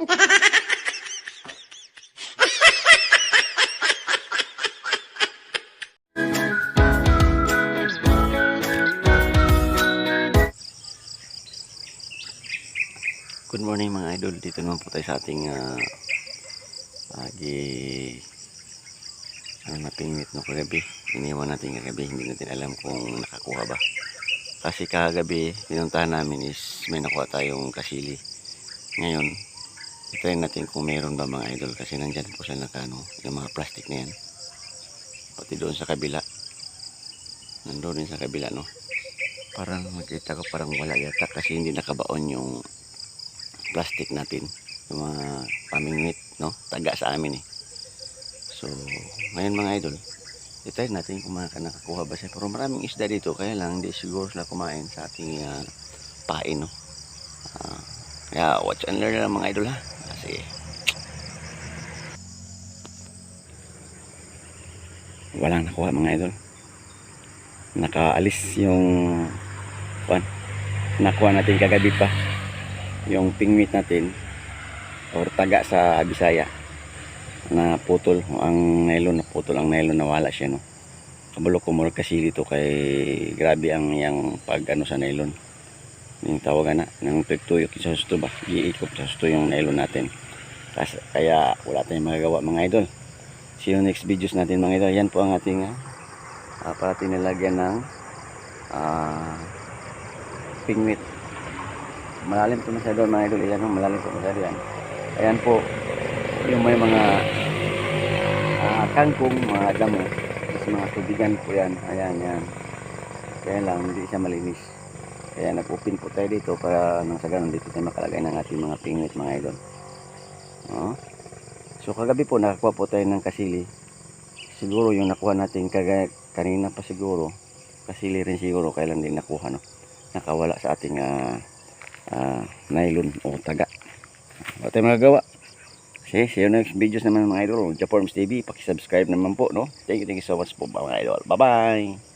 Good morning mga idol. Dito naman po tayo sa ating uh, agi ano na pingwit no kagabi. Iniwan natin kagabi. Hindi natin alam kung nakakuha ba. Kasi kagabi, pinuntahan namin is may nakuha tayong kasili. Ngayon, itry natin kung meron ba mga idol. Kasi nandyan po sila nakano, yung mga plastic na yan. Pati doon sa kabila. Nandoon din sa kabila no. Parang makita ko parang wala yata kasi hindi nakabaon yung plastic natin yung mga pamingwit no taga sa amin eh so ngayon mga idol itry natin kung mga nakakuha ba siya pero maraming isda dito kaya lang hindi siguro sila kumain sa ating uh, pain no Ah, kaya watch and learn lang mga idol ha kasi walang nakuha mga idol. Nakaalis yung kuan nakuha natin kagabi pa. Yung pingwit natin or taga sa Bisaya na putol. Ang nylon na putol. Ang nylon nawala siya no? Kabalo more kasi dito kay grabe ang yang pag ano sa nylon yung tawagan na ng pagtuyok sa susto ba iikot sa susto yung nylon natin. Kas, kaya wala tayong magagawa mga idol. See you next videos natin mga idol. Yan po ang ating uh, para tinilagyan ng ah pingwit malalim po masyado mga idol. Yan malalim po masyado yan. Ayan po yung may mga ah, kangkong mga damo. Mas mga tubigan po yan. Ayan yan kaya lang hindi siya malinis kaya nag-open po tayo dito para nang sa ganun dito tayo makalagay ng ating mga pingwit mga idol Oo. so kagabi po nakakuha po tayo ng kasili siguro yung nakuha natin kaga, kanina pa siguro kasili rin siguro kailan din nakuha no nakawala sa ating ah, ah, nylon o taga. Wala tayong magagawa. Okay, see you next videos naman mga idol. Jaforms TV, pakisubscribe naman po, no? Thank you, thank you so much po mga idol. Bye-bye!